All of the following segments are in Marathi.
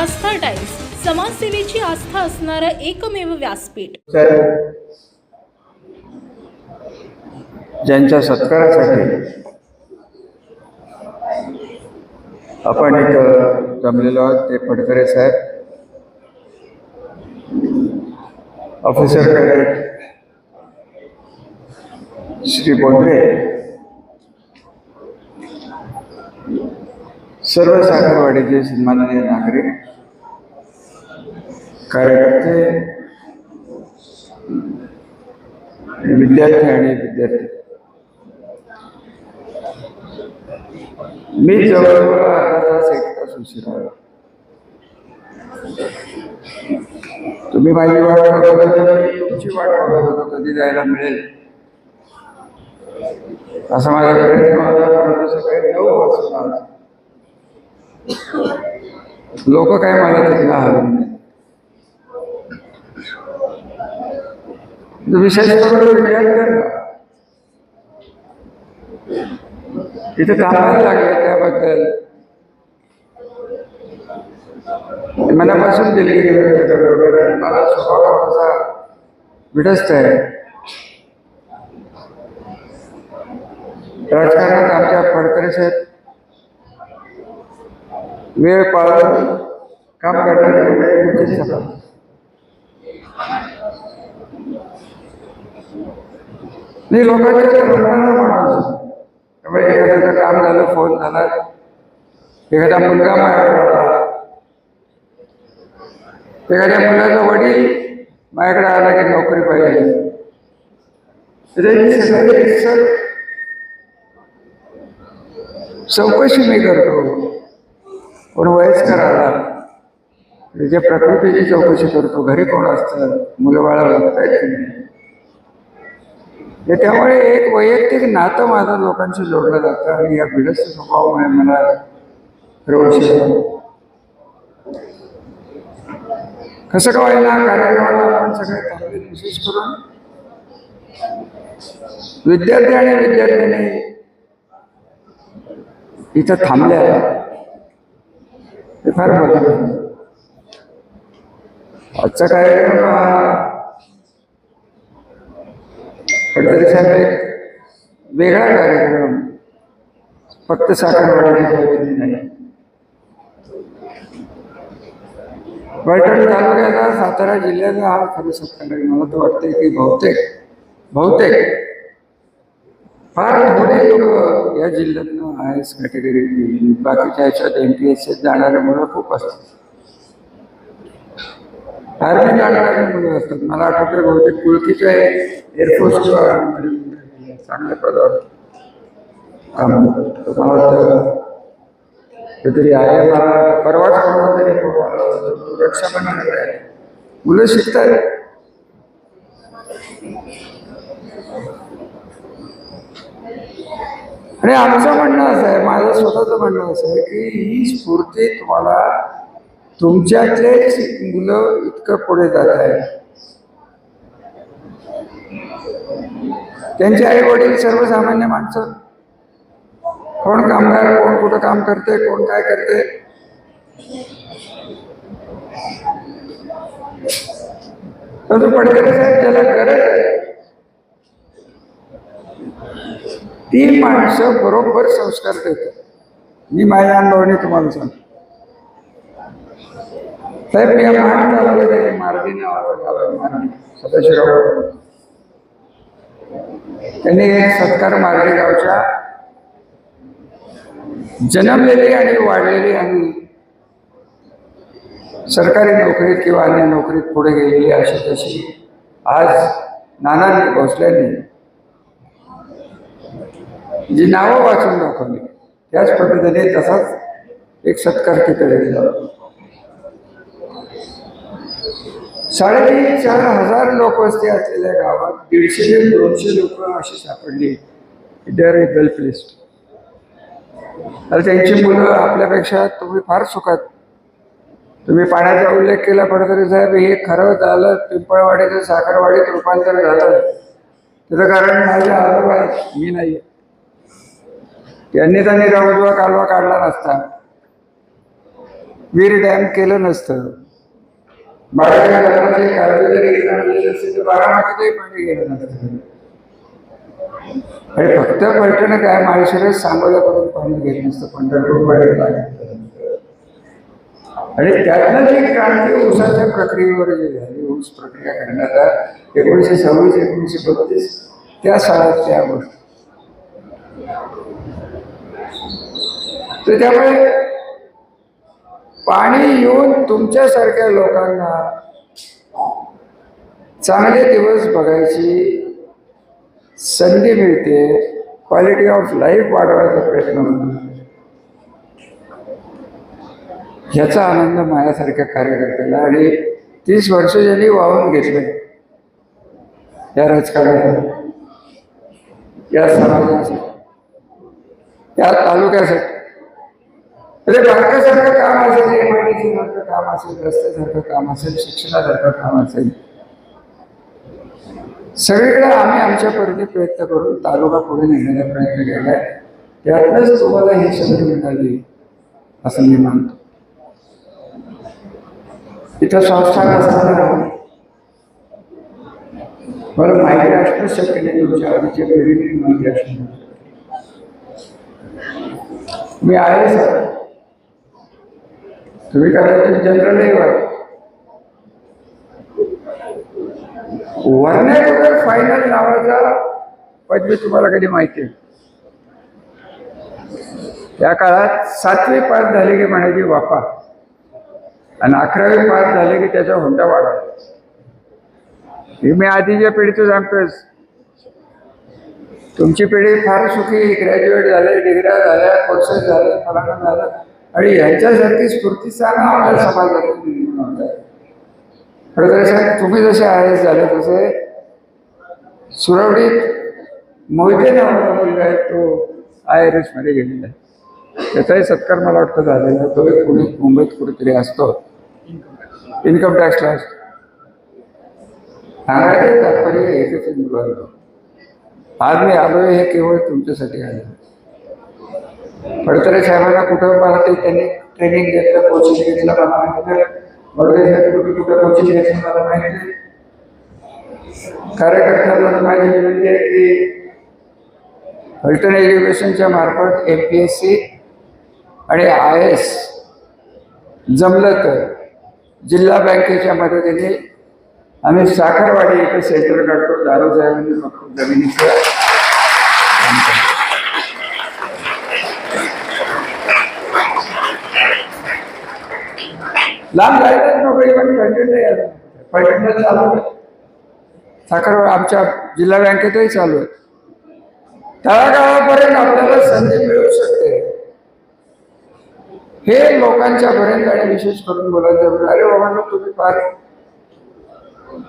आस्था टाइम्स समाजसेवेची आस्था असणारा एकमेव व्यासपीठ. ज्यांच्या सत्कारासाठी आपण एक जमलेलो आहोत ते फडकरे साहेब. Officer cadet Shri Bondre. सर्व साखरवाडीचे सन्माननीय नागरिक कार्यकर्ते विद्यार्थी आणि विद्यार्थी। मी जवळजवळ उशीर तुम्ही माझी वाट बघत होता तुमची वाट बघत होतो कधी जायला मिळेल असा माझा प्रयत्न लोक काय मला तिथला हरवून विशेष करून विद्यार्थ्यांना तिथे थांबायला लागले त्याबद्दल मनापासून दिली गेली मला आहे राजकारणात आमच्या फडकरे साहेब वेळ पाळून काम करणारे नाही लोकांच्या माणूस त्यामुळे एखाद्याचं काम झालं फोन झाला. एखादा मुलगा माझ्याकडे आला. एखाद्या मुलाचा वडील माझ्याकडे आला की नोकरी पाहिजे. चौकशी मी करतो. कोण वयस्कर आला त्याच्या प्रकृतीची चौकशी करतो. घरी कोण असतं? मुलं बाळा नाही? त्यामुळे एक वैयक्तिक नातं माझं लोकांशी जोडलं जातं आणि या भिडस्त स्वभावामुळे मला रोज कसं का व्हायला कार्यक्रमाला आपण सगळे थांबले विशेष करून विद्यार्थी आणि विद्यार्थिनी इथं थांबल्या. ते फार बदल आजचा कार्यक्रम फडतरी साहेब एक वेगळा कार्यक्रम फक्त साखरवाडी नाही. पैठण तालुक्याचा सातारा जिल्ह्याचा हा खरं सत्कार आहे मला तर वाटतंय की बहुतेक बहुतेक फार थोडे लोक या जिल्ह्यातनं आय एस कॅटेगरी बाकीच्या ह्याच्यात एम पी एस जाणारे मुलं खूप असतात. आर्मी जाणारे मुलं असतात. मला आठवतं बहुतेक कुळकीच्या एअरफोर्स किंवा चांगल्या पदावर काम मला वाटतं काहीतरी आहे. मला परवाच कोणाला तरी रक्षाबंधन आहे. मुलं शिकतात आणि आमचं म्हणणं असं आहे माझं स्वतःचं म्हणणं असं आहे की ही स्फूर्ती तुम्हाला तुमच्यातलेच मुलं इतकं पुढे जात आहे त्यांचे आई वडील सर्वसामान्य माणसं. कोण कामगार कोण कुठं काम करते कोण काय करते परंतु पडकरे साहेब ज्याला गरज आहे. ती माणसं बरोबर संस्कार देतात. मी माझ्या अनुभवाने तुम्हाला सांगतो. साहेब या महाड तालुक्यात मार्गी नावाचं गाव आहे मार्गी सदाशिवराव त्यांनी एक सत्कार मार्गी गावच्या जन्मलेली आणि वाढलेली आणि सरकारी नोकरीत किंवा अन्य नोकरीत पुढे गेलेली अशी तशी आज नानांनी भोसल्याने जी नावं वाचून दाखवली त्याच पद्धतीने तसाच एक सत्कार तिथे दिला साडेतीन चार हजार लोकवस्ती असलेल्या गावात दीडशे ते दोनशे लोक अशी सापडली. They R A well place तर त्यांची मुलं आपल्यापेक्षा तुम्ही फार सुखात. तुम्ही पाण्याचा उल्लेख केला पडतरी साहेब हे खरं झालं पिंपळवाडीचं साखरवाडीत रूपांतर झालं. त्याचं कारण माझ्या आजोबा मी नाही त्यांनी त्यांनी रवजवा कालवा काढला नसता. वीर डॅम केलं नसतं. बाराच्या धरणाची काळजी जरी काढली असती तर बारामतीतही पाणी गेलं नसतं आणि फक्त पलटणं काय? माळशिरस सांगोला करून पाणी गेलं नसतं पंढरपूर पाणी आणि त्यातनं जी क्रांती ऊसाच्या प्रक्रियेवर जी झाली ऊस प्रक्रिया करण्यात एकोणीसशे सव्वीस एकोणीसशे बत्तीस त्या सालात त्या गोष्टी. तर त्यामुळे पाणी येऊन तुमच्यासारख्या लोकांना चांगले दिवस बघायची संधी मिळते. क्वालिटी ऑफ लाईफ वाढवायचा प्रयत्न ह्याचा आनंद माझ्यासारख्या कार्यकर्त्याला आणि तीस वर्ष ज्यांनी वाहून घेतले या राजकारणात या समाजासाठी या तालुक्यासाठी. म्हणजे बारकासारखं काम असेल एम आय डी सारखं काम असेल रस्त्यासारखं काम असेल शिक्षणासारखं काम असेल. सगळीकडे आम्ही आमच्या परीने प्रयत्न करून तालुका पुढे नेण्याचा प्रयत्न केला आहे त्यातनंच तुम्हाला ही संधी मिळाली असं मी मानतो. इथं संस्थान असताना मला माहिती असणं शक्य नाही तुमच्या आधीच्या पिढीने माहिती असणं मी आहे सर. तुम्ही कदाचित जनरल नाही व्हा वर्णेवर फायनल नावाचा पदवी तुम्हाला कधी माहिती आहे त्या काळात सातवी पास झाले की म्हणायची बापा आणि अकरावी पास झाले की त्याचा हुंडा वाढा हे मी आधीच्या पिढीचं सांगतोयच. तुमची पिढी फार सुखी ग्रॅज्युएट झाले डिग्र्या झाल्या कोर्सेस झाले फलाना झालं. आणि यांच्यासारखी स्फूर्तीचा आपल्या समाजात निर्माण होत आहे तुम्ही जसे आय एस झाले तसे सुरवडीत मोहिते नावाचा मुलगा आहे तो आय आर एसमध्ये गेलेला आहे. त्याचाही सत्कार मला वाटतं झालेला आहे. तो एक कुणी मुंबईत कुठेतरी असतो. इन्कम टॅक्सला असतो. सांगायचं तात्पर्य एकच आहे आज मी आलोय हे केवळ तुमच्यासाठी आलं फडतरे साहेबांना कुठं पाहते त्यांनी ट्रेनिंग घेतलं कोचिंग घेतलं मला माहिती साहेब कुठे कुठं कोचिंग घेतलं मला माहिती कार्यकर्त्यांना माझी विनंती आहे की फलटण एज्युकेशनच्या मार्फत एम पी एस सी आणि आय एस जमलं तर जिल्हा बँकेच्या मदतीने आम्ही साखरवाडी इथे सेंटर काढतो. दारू साहेबांनी फक्त जमिनीचं लांब जायलाच नोकरी पण पैठणला यायला पैठणला चालू आहे. साखर आमच्या जिल्हा बँकेतही चालू आहे. तळागाळापर्यंत आपल्याला संधी मिळू शकते. हे लोकांच्या पर्यंत आणि विशेष करून बोलायचं म्हणजे, अरे बाबांना तुम्ही फार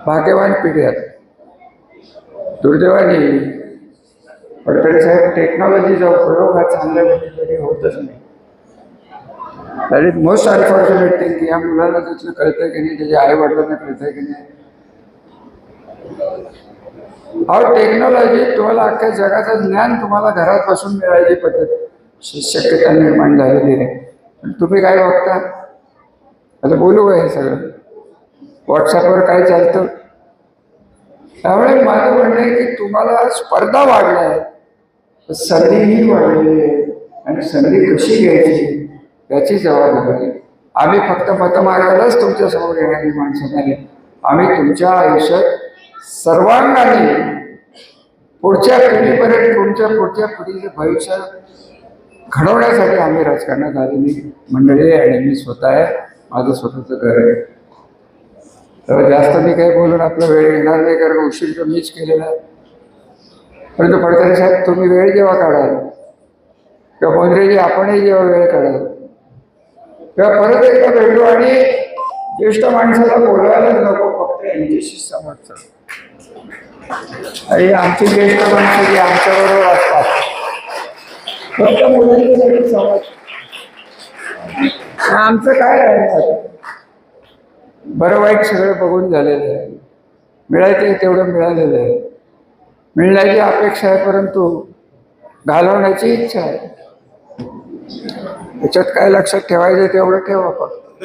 भाग्यवान पिढी आहात. दुर्दैवाने. फडतरे साहेब टेक्नॉलॉजीचा उपयोग हा चांगल्या पद्धतीने होतच नाही. That is most unfortunate thing की या मुलाला त्यातलं कळतंय की नाही त्याच्या आई वडिलांना कळतंय की नाही। अहो टेक्नॉलॉजी तुम्हाला अख्ख्या जगाचं ज्ञान तुम्हाला घरात बसून मिळायची पद्धत। श- शक्यता निर्माण झालेली आहे। पण तुम्ही काय बघता? आता बोलू हे सगळं? व्हॉट्सअपवर काय चालतं? त्यामुळे माझं म्हणणं आहे की तुम्हाला स्पर्धा वाढल्या आहे संधीही वाढलेली आहे. आणि संधी कशी घ्यायची? याची जबाबदारी. आम्ही फक्त मत मागायलाच तुमच्यासमोर येणारी माणसं नाही आम्ही तुमच्या आयुष्यात सर्वांगाने पुढच्या पिढीपर्यंत तुमच्या पुढच्या पिढीचं भविष्य घडवण्यासाठी आम्ही राजकारणात आलेली मंडळी आहे आणि मी स्वतः आहे. माझं स्वतःचं घर आहे. तर जास्त मी काही बोलून आपला वेळ येणार नाही कारण उशीर तर मीच केलेला आहे. परंतु फडतरे साहेब तुम्ही वेळ जेव्हा काढाल किंवा मोंद्रेजी आपणही जेव्हा वेळ काढाल तेव्हा परत एकदा भेटू आणि ज्येष्ठ माणसाला बोलवायलाच नको फक्त यांच्याशी संवाद आणि आमची ज्येष्ठ माणसं जी आमच्याबरोबर असतात. फक्त मुलांच्यासाठी समज आमचं काय राहिलं बरं वाईट सगळं बघून झालेलं आहे. मिळायचं तेवढं मिळालेलं आहे. मिळण्याची अपेक्षा आहे परंतु घालवण्याची इच्छा आहे. त्याच्यात काय लक्षात ठेवायचं तेवढं ठेवा फक्त.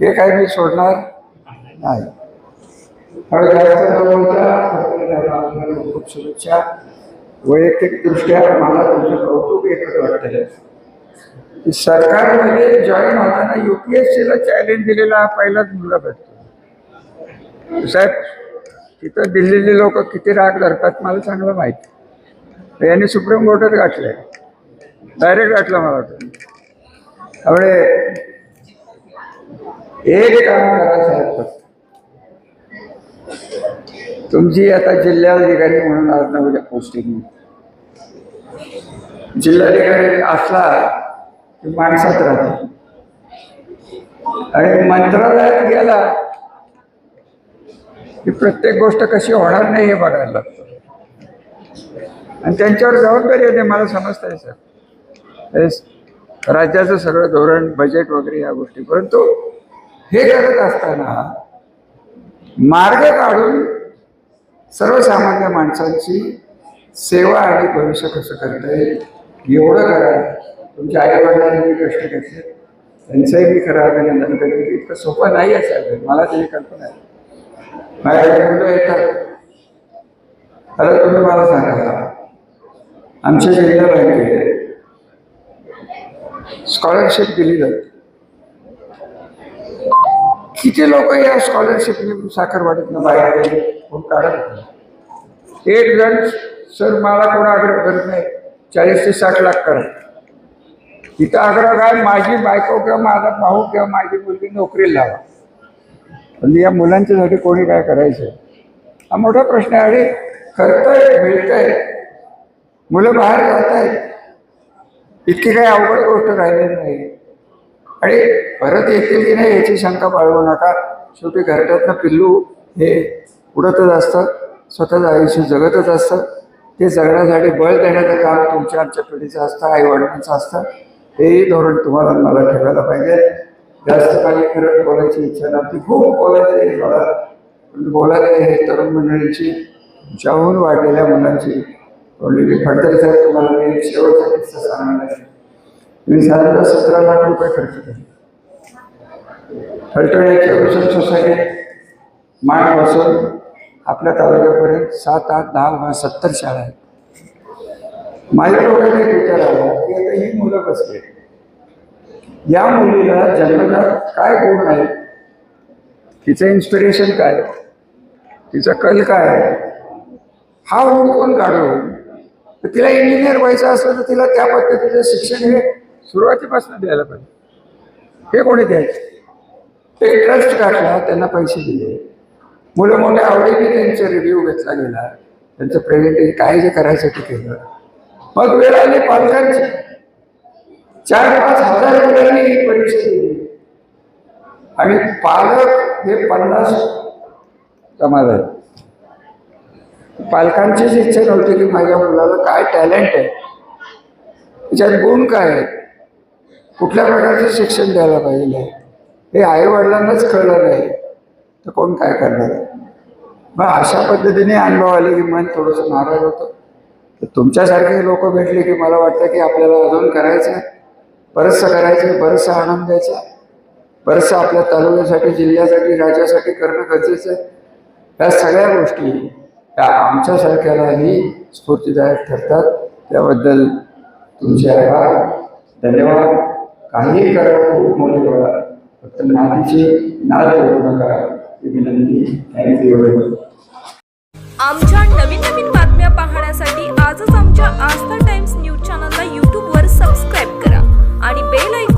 हे काय मी सोडणार नाही. खूप शुभेच्छा. वैयक्तिक दृष्ट्या मला तुमचं कौतुक एकच वाटतंय. सरकारमध्ये जॉईन होताना युपीएससीला चॅलेंज दिलेला हा पहिलाच मुलगा भेटतो. साहेब तिथं दिल्लीले लोक किती राग धरतात मला चांगलं माहिती. यांनी सुप्रीम कोर्टात गाठलंय डायरेक्ट वाटलं मला वाटतं. त्यामुळे एक काम करा साहेब फक्त तुमची आता जिल्हाधिकारी म्हणून आज ना उद्या पोस्टिंग जिल्हाधिकारी असला की माणसात राहतो. आणि मंत्रालयात गेला की प्रत्येक गोष्ट कशी होणार नाही हे बघायला लागतं. आणि त्यांच्यावर जबाबदारी येते मला समजतंय सर. राज्याचं सगळं धोरण बजेट वगैरे या गोष्टी. परंतु हे करत असताना मार्ग काढून सर्वसामान्य माणसांची सेवा आणि भविष्य कसं करता येईल एवढं करा. तुमच्या आईवडिलांनी कष्ट घेतले त्यांचंही मी खरं अभिनंदन करेन की इतकं सोपं नाही आहे मला त्याची कल्पना आहे. माझ्याकडे मुलं येतात आता तुम्ही मला सांगा आमच्या जिल्ह्यात बँकेत स्कॉलरशिप दिली जाते किती लोक या स्कॉलरशिपने साखरवाडीतनं बाहेर आले? कोण काढत नाही. एक जण सर मला कोण आग्रह करत नाही. चाळीस ते साठ लाख करा. तिथं आग्रह काय माझी बायको किंवा माझा भाऊ किंवा माझी मुलगी नोकरीला लावा. पण या मुलांच्यासाठी कोणी काय करायचं? हा मोठा प्रश्न आहे आणि करतंय मिळतंय. मुलं बाहेर जात आहेत इतकी काही अवघड गोष्ट राहिलेली नाही. आणि परत येतील की नाही याची शंका बाळगू नका. शेवटी घरट्यातनं पिल्लू हे उडतच असतं स्वतःचं आयुष्य जगतच असतं. ते जगण्यासाठी बळ देण्याचं काम तुमच्या आमच्या पिढीचं असतं आई वडिलांचं असतं. हेही धोरण तुम्हाला मला ठेवायला पाहिजे. जास्त काही खरं बोलायची इच्छा नव्हती. खूप बोलायची मला. पण बोलायला हे तरुण मंडळींची तुमच्याहून वाढलेल्या मुलांची. म्हणजे बोललेली फडतरी साहेब तुम्हाला मी शेवटचा किस्सा सांगणार मी साधारणतः सतरा लाख रुपये खर्च केले. फलटण्याच्या मिशन सोसायटीत माण बसून आपल्या तालुक्यापर्यंत सात आठ दहा सत्तर शाळा आहेत. माझ्या डोक्यात एक विचार आला की आता ही मुलं बसले. या मुलीला जन्मदात काय गुण आहे तिचं इन्स्पिरेशन काय? तिचा कल काय आहे? हा गुण कोण काढू? तर तिला इंजिनियर व्हायचं असलं तर तिला त्या पद्धतीचं शिक्षण हे सुरुवातीपासून द्यायला पाहिजे. हे कोणी द्यायचं? ते इंटरेस्ट काढला त्यांना पैसे दिले. मुलं मोठ्या आवडीने त्यांचा रिव्ह्यू घेतला गेला. त्यांचं प्रेझेंटेशन काय जे करायचं ते केलं. मग वेळ आली पालकांची. चार पाच हजार मुलांनी ही परीक्षा दिली. आणि पालक हे पन्नास जमा झाले पालकांचीच इच्छा नव्हती की माझ्या मुलाला काय टॅलेंट आहे. त्याच्यात गुण काय आहेत? कुठल्या प्रकारचं शिक्षण द्यायला पाहिजे? हे आईवडिलांनाच कळलं नाही. तर कोण काय करणार? आहे मग अशा पद्धतीने अनुभव आले की मन थोडंसं नाराज होतं. तर तुमच्यासारखे लोक भेटले की मला वाटतं की आपल्याला अजून करायचं आहे. बरंचसं करायचं आहे बरंचसं आनंद द्यायचा बरंचसं आपल्या तालुक्यासाठी जिल्ह्यासाठी राज्यासाठी करणं गरजेचं आहे. या सगळ्या गोष्टी आमच्यासारख्यालाही स्फूर्तीदायक ठरतात. त्याबद्दल तुमचे आभार. धन्यवाद. काहीही करा खूप मोठे फक्त नाद करू. नका विनंती थँक्यू आमच्या नवीन नवीन बातम्या पाहण्यासाठी आजच आमच्या आस्था टाइम्स न्यूज चॅनलला यूट्यूबवर सबस्क्राईब करा आणि बेल ऐकून